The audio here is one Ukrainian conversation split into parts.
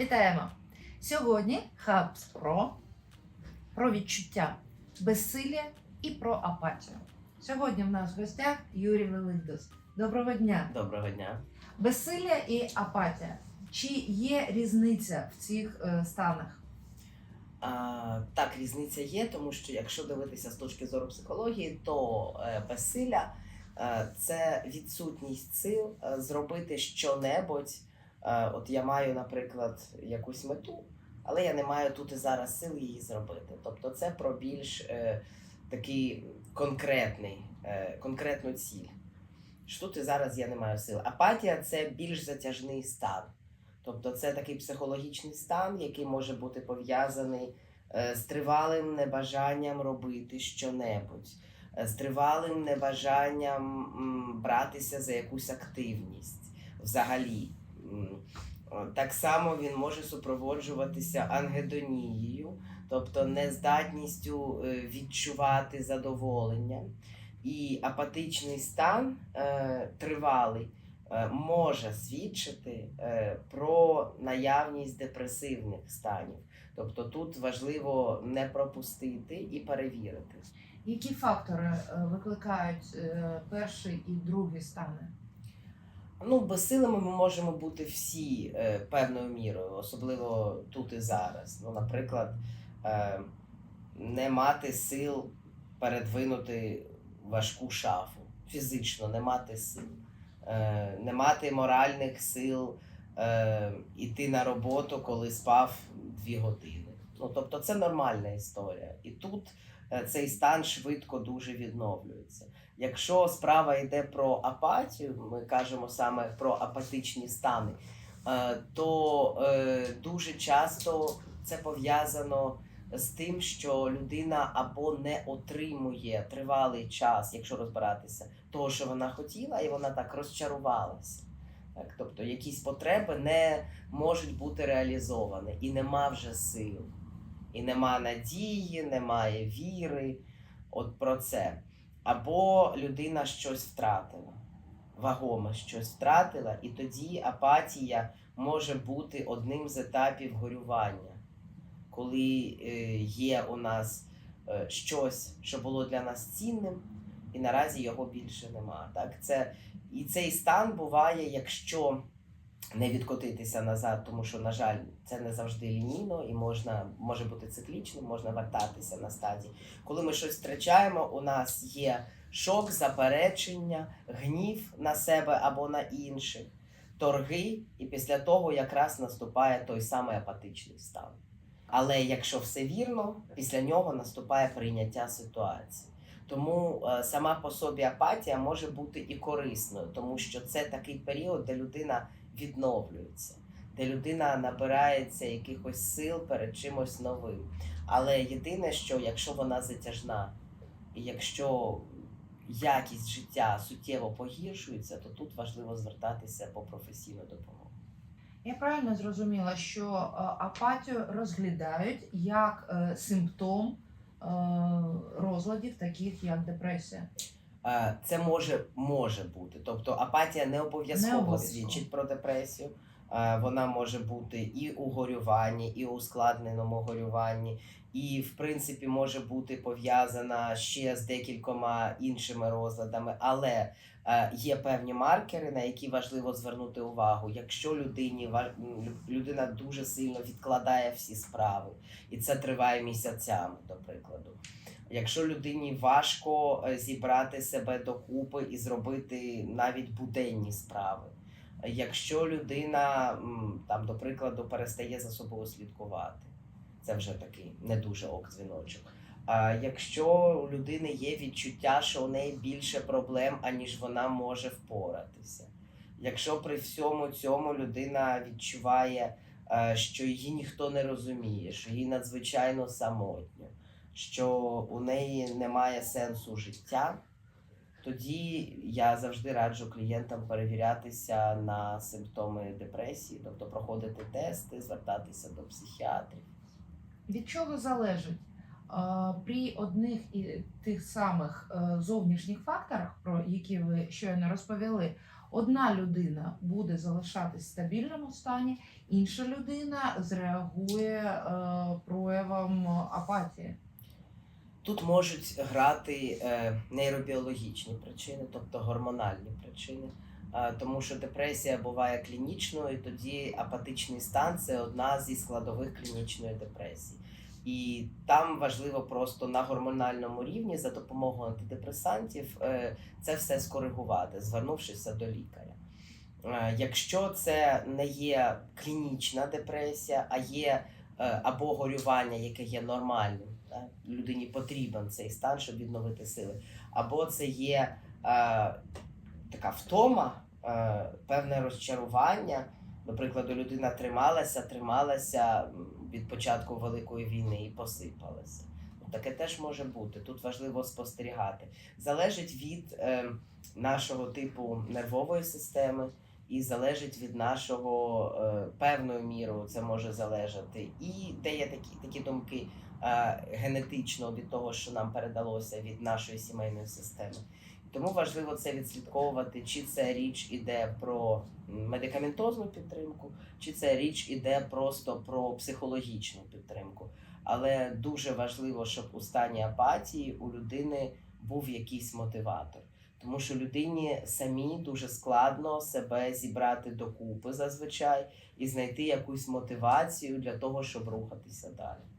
Вітаємо! Сьогодні Хабс Про про відчуття безсилля і про апатію. Сьогодні в нас в гостях Юрій Великдос. Доброго дня! Доброго дня. Безсилля і апатія. Чи є різниця в цих е, станах? А, так, різниця є, тому що якщо дивитися з точки зору психології, то е, безсилля е, це відсутність сил е, зробити щонебудь. Е, от я маю, наприклад, якусь мету, але я не маю тут і зараз сил її зробити. Тобто це про більш е, такий конкретний, е, конкретну ціль. Що тут і зараз я не маю сил. Апатія це більш затяжний стан. Тобто це такий психологічний стан, який може бути пов'язаний е, з тривалим небажанням робити щонебудь, е, з тривалим небажанням м, братися за якусь активність взагалі. Так само він може супроводжуватися ангедонією, тобто нездатністю е, відчувати задоволення. І апатичний стан е, тривалий е, може свідчити про наявність депресивних станів. Тобто тут важливо не пропустити і перевірити. Які фактори викликають перший і другий стани? Ну, безсилими ми можемо бути всі е, певною мірою, особливо тут і зараз. Ну, наприклад, е, не мати сил передвинути важку шафу, фізично не мати сил, е, не мати моральних сил е, іти на роботу, коли спав дві години. Ну, тобто це нормальна історія. І тут е, цей стан швидко дуже відновлюється. Якщо справа йде про апатію, ми кажемо саме про апатичні стани, е, то е, дуже часто це пов'язано з тим, що людина або не отримує тривалий час, якщо розбиратися, того, що вона хотіла, і вона так розчарувалася. Так, тобто якісь потреби не можуть бути реалізовані, і нема вже сил, і нема надії, немає віри. От про це. Або людина щось втратила, вагоме щось втратила, і тоді апатія може бути одним з етапів горювання, коли е, є у нас е, щось, що було для нас цінним, і наразі його більше нема. Так? Це, і цей стан буває, якщо не відкотитися назад, тому що, на жаль, це не завжди лінійно і можна, може бути циклічним, можна вертатися на стадії. Коли ми щось втрачаємо, у нас є шок, заперечення, гнів на себе або на інших, торги, і після того якраз наступає той самий апатичний стан. Але якщо все вірно, після нього наступає прийняття ситуації. Тому е, сама по собі апатія може бути і корисною, тому що це такий період, де людина відновлюється, де людина набирається якихось сил перед чимось новим. Але єдине, що якщо вона затяжна, і якщо якість життя суттєво погіршується, то тут важливо звертатися по професійну допомогу. Я правильно зрозуміла, що е, апатію розглядають як е, симптом е, розладів, таких як депресія. Це може, може бути. Тобто апатія не Не обов'язково обов'язково. свідчить про депресію. Вона може бути і у горюванні, і у ускладненому горюванні, і, в принципі, може бути пов'язана ще з декількома іншими розладами. Але є певні маркери, на які важливо звернути увагу. Якщо людині людина дуже сильно відкладає всі справи, і це триває місяцями, до прикладу. Якщо людині важко е, зібрати себе докупи і зробити навіть буденні справи, якщо людина там, до прикладу, перестає за собою слідкувати, це вже такий не дуже ок дзвіночок. А якщо у людини є відчуття, що у неї більше проблем, аніж вона може впоратися, якщо при всьому цьому людина відчуває, е, що її ніхто не розуміє, що їй надзвичайно самотньо, що у неї немає сенсу життя, тоді я завжди раджу клієнтам перевірятися на симптоми депресії, тобто проходити тести, звертатися до психіатрів. Від чого залежить? При одних і тих самих е, зовнішніх факторах, про які ви щойно розповіли, Одна людина буде залишатись в стабільному стані, інша людина зреагує е, проявом апатії. Тут можуть грати е, нейробіологічні причини, тобто гормональні причини. Тому що депресія буває клінічною, тоді апатичний стан це одна зі складових клінічної депресії. І там важливо просто на гормональному рівні за допомогою антидепресантів е, це все скоригувати, звернувшися до лікаря. Е, Якщо це не є клінічна депресія, а є або горювання, яке є нормальним, так? людині потрібен цей стан, щоб відновити сили, або це є е, така втома, е, певне розчарування. До прикладу, людина трималася, трималася від початку Великої війни і посипалася. Таке теж може бути. Тут важливо спостерігати. Залежить від е, нашого типу нервової системи і залежить від нашого е, певною мірою це може залежати. І де є такі, такі думки генетично від того, що нам передалося від нашої сімейної системи. Тому важливо це відслідковувати, чи це річ іде про медикаментозну підтримку, чи це річ іде просто про психологічну підтримку. Але дуже важливо, щоб у стані апатії у людини був якийсь мотиватор. Тому що людині самі дуже складно себе зібрати докупи зазвичай і знайти якусь мотивацію для того, щоб рухатися далі.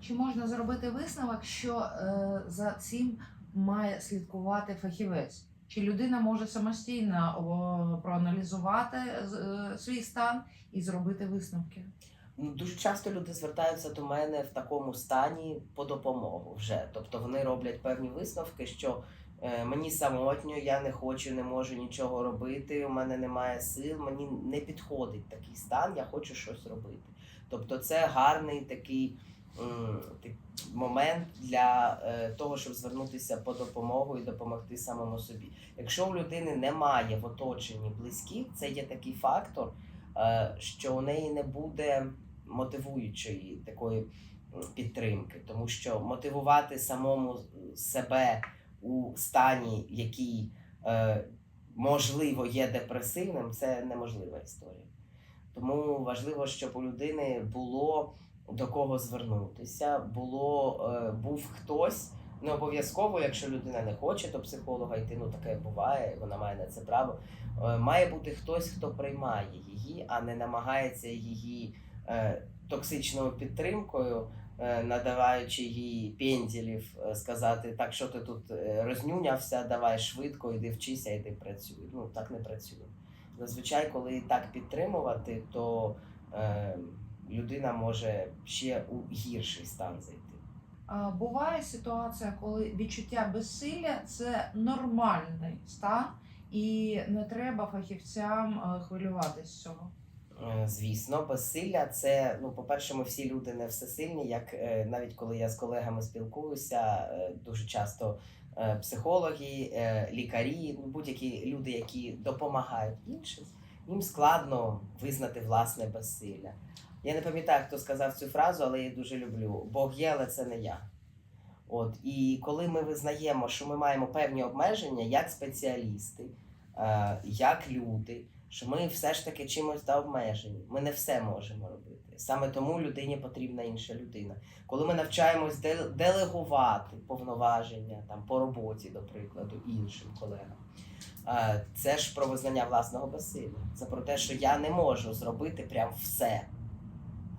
Чи можна зробити висновок, що е, за цим має слідкувати фахівець? Чи людина може самостійно проаналізувати е, свій стан і зробити висновки? Ну, Дуже часто люди звертаються до мене в такому стані по допомогу вже. Тобто вони роблять певні висновки, що е, мені самотньо, я не хочу, не можу нічого робити, у мене немає сил, мені не підходить такий стан, я хочу щось робити. Тобто це гарний такий момент для е, того, щоб звернутися по допомогу і допомогти самому собі. Якщо у людини немає в оточенні близьких, це є такий фактор, е, що у неї не буде мотивуючої такої підтримки, тому що мотивувати самому себе у стані, який е, можливо є депресивним, це неможлива історія. Тому важливо, щоб у людини було до кого звернутися, було, е, був хтось. Не обов'язково, якщо людина не хоче до психолога йти, ну таке буває, вона має на це право. Е, Має бути хтось, хто приймає її, а не намагається її е, токсичною підтримкою, надаваючи їй пенділів, сказати, так що ти тут рознюнявся, давай швидко, іди вчися, іди працюй. Ну так не працює. Зазвичай, коли так підтримувати, то е, людина може ще у гірший стан зайти. Буває ситуація, коли відчуття безсилля це нормальний стан, і не треба фахівцям е, хвилюватись з цього. Е, Звісно, безсилля це ну, по-перше, ми всі люди не всесильні. Як е, навіть коли я з колегами спілкуюся, дуже часто психологи, лікарі, ну, будь-які люди, які допомагають іншим, їм складно визнати власне безсилля. Я не пам'ятаю, хто сказав цю фразу, але я її дуже люблю. Бог є, але це не я. От і коли ми визнаємо, що ми маємо певні обмеження як спеціалісти, е, як люди, що ми все ж таки чимось та обмежені. Ми не все можемо робити. Саме тому людині потрібна інша людина. Коли ми навчаємось де- делегувати повноваження там по роботі, до прикладу, іншим колегам. е, Це ж про визнання власного безсилля. Це про те, що я не можу зробити прям все.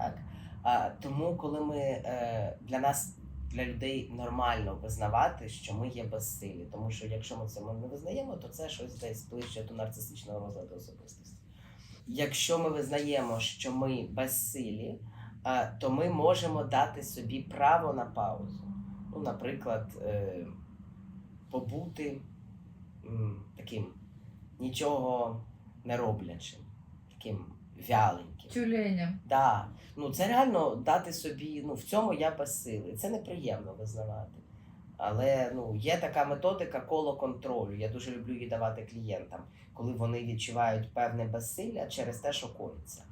Так? А, тому, коли ми е, для нас, для людей нормально визнавати, що ми є безсилі. Тому що якщо ми це не визнаємо, то це щось десь ближче до нарцисичного розладу особистості. Якщо ми визнаємо, що ми безсилі, е, то ми можемо дати собі право на паузу. Ну, наприклад, е, побути м, таким нічого не роблячим, таким вяленьким. Тюленя. Да. Ну, це реально дати собі, ну в цьому я безсилий. Це неприємно визнавати. Але ну, є така методика коло контролю. Я дуже люблю її давати клієнтам, коли вони відчувають певне безсилля через те, що коїться.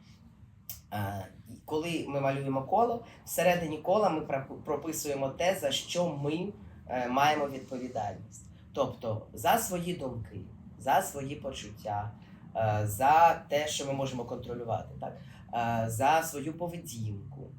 Коли ми малюємо коло, всередині кола ми прописуємо те, за що ми е, маємо відповідальність. Тобто за свої думки, за свої почуття, за те, що ми можемо контролювати, так? е, за свою поведінку,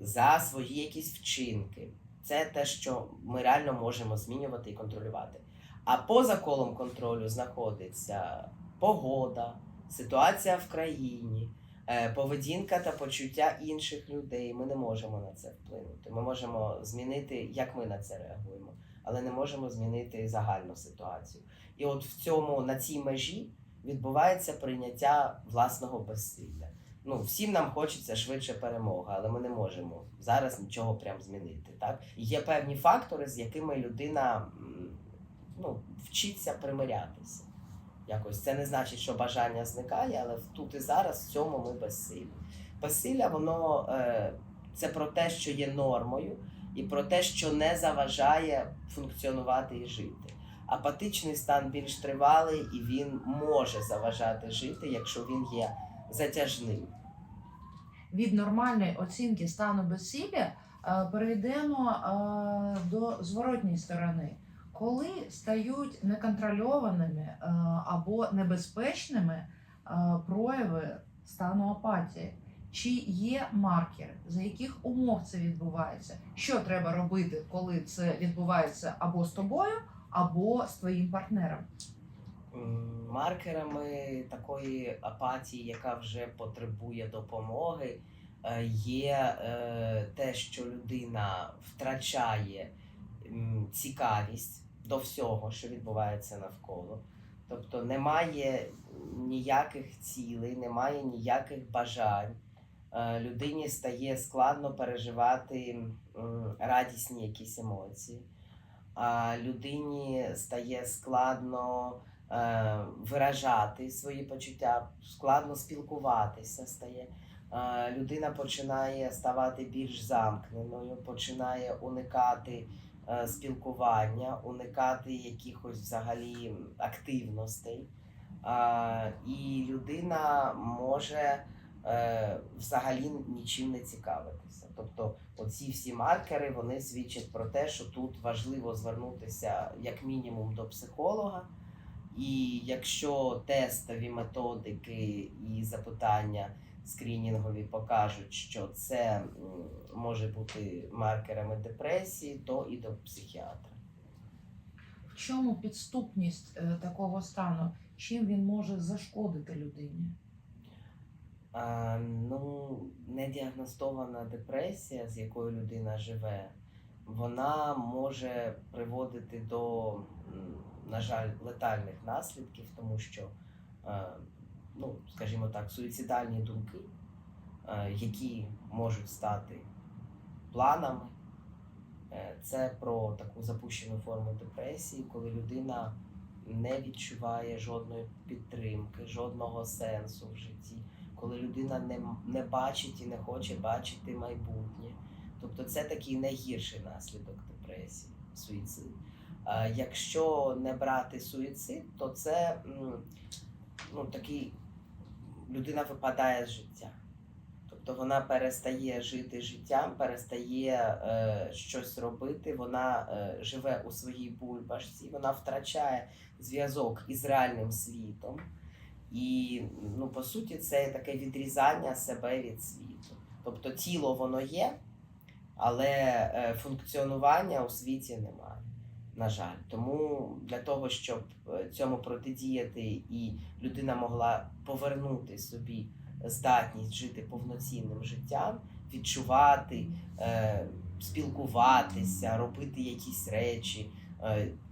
за свої якісь вчинки. Це те, що ми реально можемо змінювати і контролювати. А поза колом контролю знаходиться погода, ситуація в країні, е, поведінка та почуття інших людей. Ми не можемо на це вплинути. Ми можемо змінити, як ми на це реагуємо, але не можемо змінити загальну ситуацію. І от в цьому на цій межі відбувається прийняття власного безсилля. Ну, всім нам хочеться швидше перемоги, але ми не можемо зараз нічого прям змінити. Так? Є певні фактори, з якими людина ну, вчиться примирятися. Якось це не значить, що бажання зникає, але тут і зараз в цьому ми безсилі. Безсилля, воно е, це про те, що є нормою, і про те, що не заважає функціонувати і жити. Апатичний стан більш тривалий і він може заважати жити, якщо він є затяжним. Від нормальної оцінки стану безсилля е, перейдемо е, до зворотньої сторони. Коли стають неконтрольованими е, або небезпечними прояви стану апатії, чи є маркери, за яких умов це відбувається? Що треба робити, коли це відбувається або з тобою, або з твоїм партнером? Маркерами такої апатії, яка вже потребує допомоги, е, є е, те, що людина втрачає цікавість до всього, що відбувається навколо. Тобто немає ніяких цілей, немає ніяких бажань. Е, Людині стає складно переживати радісні якісь емоції. Людині стає складно е, виражати свої почуття, складно спілкуватися стає. Е, людина починає ставати більш замкненою, починає уникати е, спілкування, уникати якихось взагалі активностей. І людина може взагалі нічим не цікавитися. Тобто, оці всі маркери вони свідчать про те, що тут важливо звернутися як мінімум до психолога. І якщо тестові методики і запитання скринінгові покажуть, що це може бути маркерами депресії, то і до психіатра. В чому підступність е, такого стану? Чим він може зашкодити людині? А, ну, недіагностована депресія, з якою людина живе, вона може приводити до, на жаль, летальних наслідків, тому що, е, ну, скажімо так, суїцидальні думки, е, які можуть стати планами, е, це про таку запущену форму депресії, коли людина не відчуває жодної підтримки, жодного сенсу в житті коли людина не, не бачить і не хоче бачити майбутнє. Тобто це такий найгірший наслідок депресії, суїцид. Якщо не брати суїцид, то це ну, такий людина випадає з життя. Тобто вона перестає жити життям, перестає е, щось робити, вона е, живе у своїй бульбашці, вона втрачає зв'язок із реальним світом. І ну, по суті, це таке відрізання себе від світу. Тобто тіло воно є, але е, функціонування у світі немає. На жаль, тому для того, щоб е, цьому протидіяти і людина могла повернути собі здатність жити повноцінним життям, відчувати, е, спілкуватися, робити якісь речі,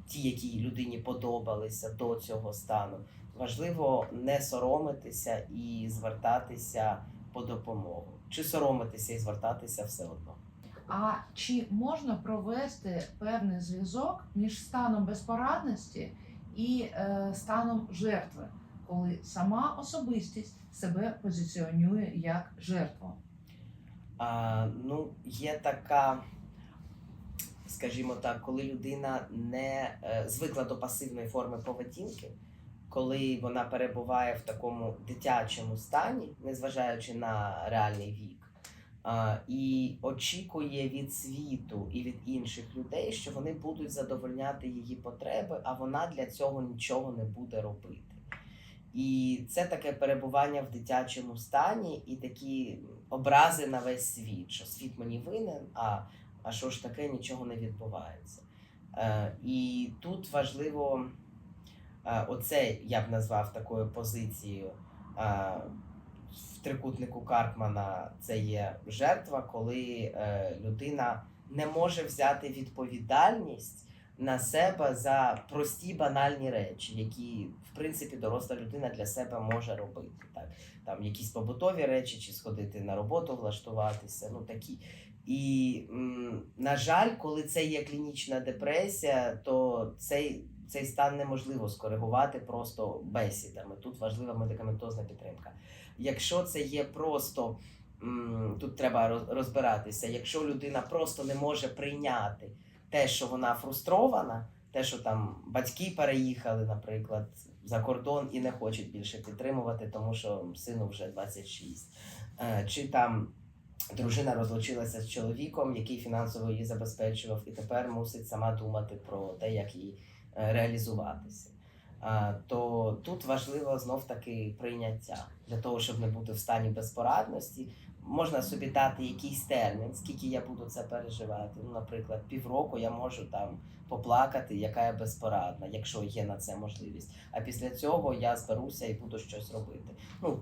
ті, які людині подобалися до цього стану, важливо не соромитися і звертатися по допомогу. Чи соромитися і звертатися все одно. А чи можна провести певний зв'язок між станом безпорадності і е, станом жертви, коли сама особистість себе позиціонує як жертву? А, ну, є така, скажімо так, коли людина не е, звикла до пасивної форми поведінки, коли вона перебуває в такому дитячому стані, незважаючи на реальний вік, і очікує від світу і від інших людей, що вони будуть задовольняти її потреби, а вона для цього нічого не буде робити. І це таке перебування в дитячому стані і такі образи на весь світ, що світ мені винен, а, а що ж таке, нічого не відбувається. Е, і тут важливо оце я б назвав такою позицією. В трикутнику Карпмана це є жертва, коли е, людина не може взяти відповідальність на себе за прості банальні речі, які в принципі доросла людина для себе може робити. Так? Там якісь побутові речі, чи сходити на роботу, влаштуватися, ну такі. І, на жаль, коли це є клінічна депресія, то цей, цей стан неможливо скоригувати просто бесідами. Тут важлива медикаментозна підтримка. Якщо це є просто тут треба розбиратися, якщо людина просто не може прийняти те, що вона фрустрована, те, що там батьки переїхали, наприклад, за кордон і не хочуть більше підтримувати, тому що сину вже 26, Е, чи там дружина розлучилася з чоловіком, який фінансово її забезпечував, і тепер мусить сама думати про те, як е, реалізуватися. То тут важливо знов таки прийняття для того, щоб не бути в стані безпорадності. Можна собі дати якийсь термін, скільки я буду це переживати. Ну, наприклад, півроку я можу там поплакати, яка я безпорадна, якщо є на це можливість. А після цього я зберуся і буду щось робити. Ну,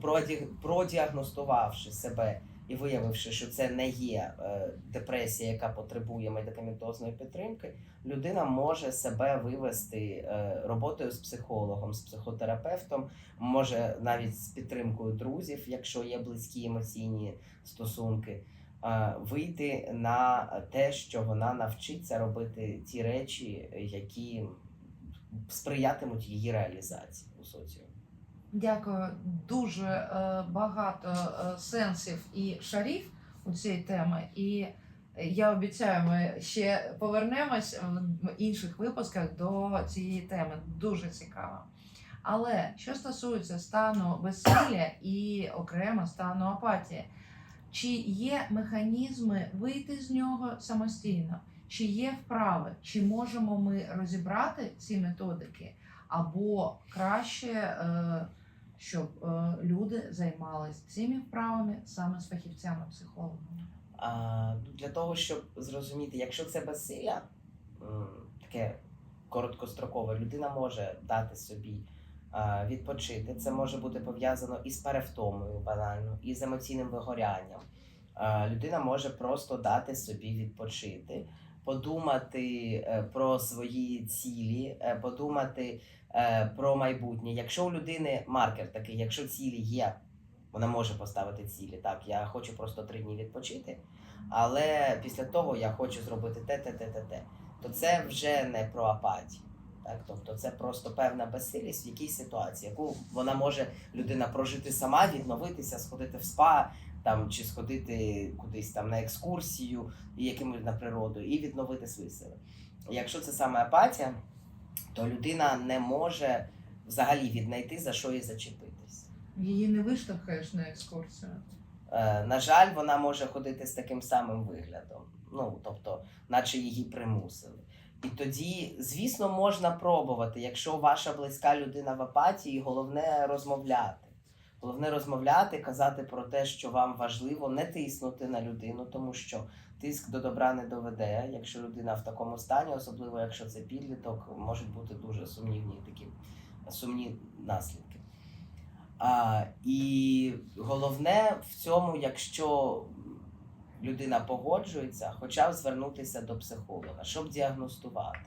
продіагностувавши себе і виявивши, що це не є е, депресія, яка потребує медикаментозної підтримки, людина може себе вивести е, роботою з психологом, з психотерапевтом, може навіть з підтримкою друзів, якщо є близькі емоційні стосунки, е, вийти на те, що вона навчиться робити ті речі, які сприятимуть її реалізації у соціумі. Дякую. Дуже е, багато е, сенсів і шарів у цій темі. І я обіцяю, ми ще повернемось в інших випусках до цієї теми. Дуже цікаво. Але що стосується стану безсилля і окремо стану апатії, чи є механізми вийти з нього самостійно? Чи є вправи, чи можемо ми розібрати ці методики, або краще, е, щоб е, люди займалися цими вправами саме з фахівцями-психологами? А, ну, для того, щоб зрозуміти, якщо це безсилля, таке короткострокове, людина може дати собі відпочити. Це може бути пов'язано із перевтомою банально, і з емоційним вигорянням. Людина може просто дати собі відпочити, подумати е, про свої цілі, е, подумати про майбутнє. Якщо у людини маркер такий, якщо цілі є, вона може поставити цілі. Так, я хочу просто три дні відпочити, але після того я хочу зробити те, те, те, те, те. То це вже не про апатію. Так, тобто це просто певна безсилість в якійсь ситуації, яку вона може людина прожити сама, відновитися, сходити в спа там чи сходити кудись там на екскурсію і якимось на природу, і відновити свої сили. Якщо це саме апатія, то людина не може взагалі віднайти за що їй зачепитись. Її не виштовхаєш на екскурсію. Е, на жаль, вона може ходити з таким самим виглядом. Ну, тобто, наче її примусили. І тоді, звісно, можна пробувати, якщо ваша близька людина в апатії, головне розмовляти. Головне розмовляти, казати про те, що вам важливо, не тиснути на людину, тому що тиск до добра не доведе. Якщо людина в такому стані, особливо якщо це підліток, можуть бути дуже сумнівні такі сумні наслідки. А, і головне в цьому, якщо людина погоджується, хоча б звернутися до психолога, щоб діагностувати,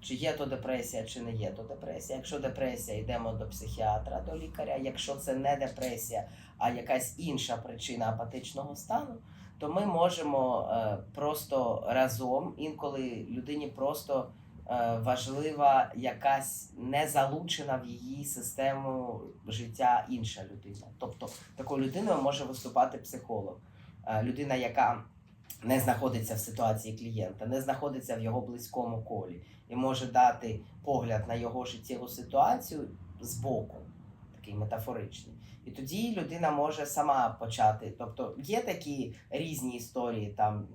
чи є то депресія, чи не є то депресія. Якщо депресія, йдемо до психіатра, до лікаря. Якщо це не депресія, а якась інша причина апатичного стану, то ми можемо е, просто разом, інколи людині просто е, важлива якась не залучена в її систему життя інша людина. Тобто такою людиною може виступати психолог, Е, людина, яка не знаходиться в ситуації клієнта, не знаходиться в його близькому колі і може дати погляд на його життєву ситуацію збоку. Такий метафоричний. І тоді людина може сама почати. Тобто є такі різні історії, там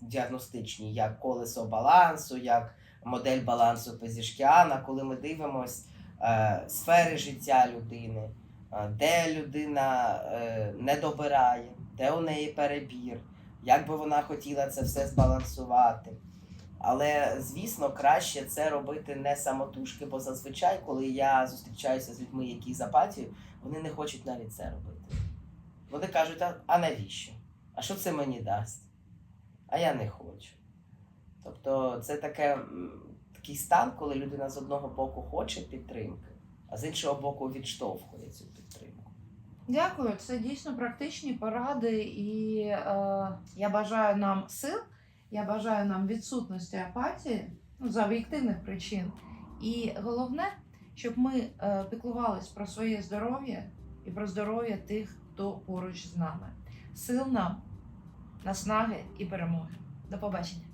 діагностичні, як колесо балансу, як модель балансу Пезішкіана, коли ми дивимось е, сфери життя людини, е, де людина е, не добирає, де у неї перебір, як би вона хотіла це все збалансувати. Але звісно, краще це робити не самотужки, бо зазвичай, коли я зустрічаюся з людьми, які з апатією, вони не хочуть навіть це робити. Вони кажуть, а, навіщо? А що це мені дасть? А я не хочу. Тобто це таке, такий стан, коли людина з одного боку хоче підтримки, а з іншого боку відштовхує цю підтримку. Дякую, це дійсно практичні поради, і е, я бажаю нам сил, я бажаю нам відсутності апатії ну, за об'єктивних причин. І головне, щоб ми е, піклувались про своє здоров'я і про здоров'я тих, хто поруч з нами. Сил нам, наснаги і перемоги. До побачення.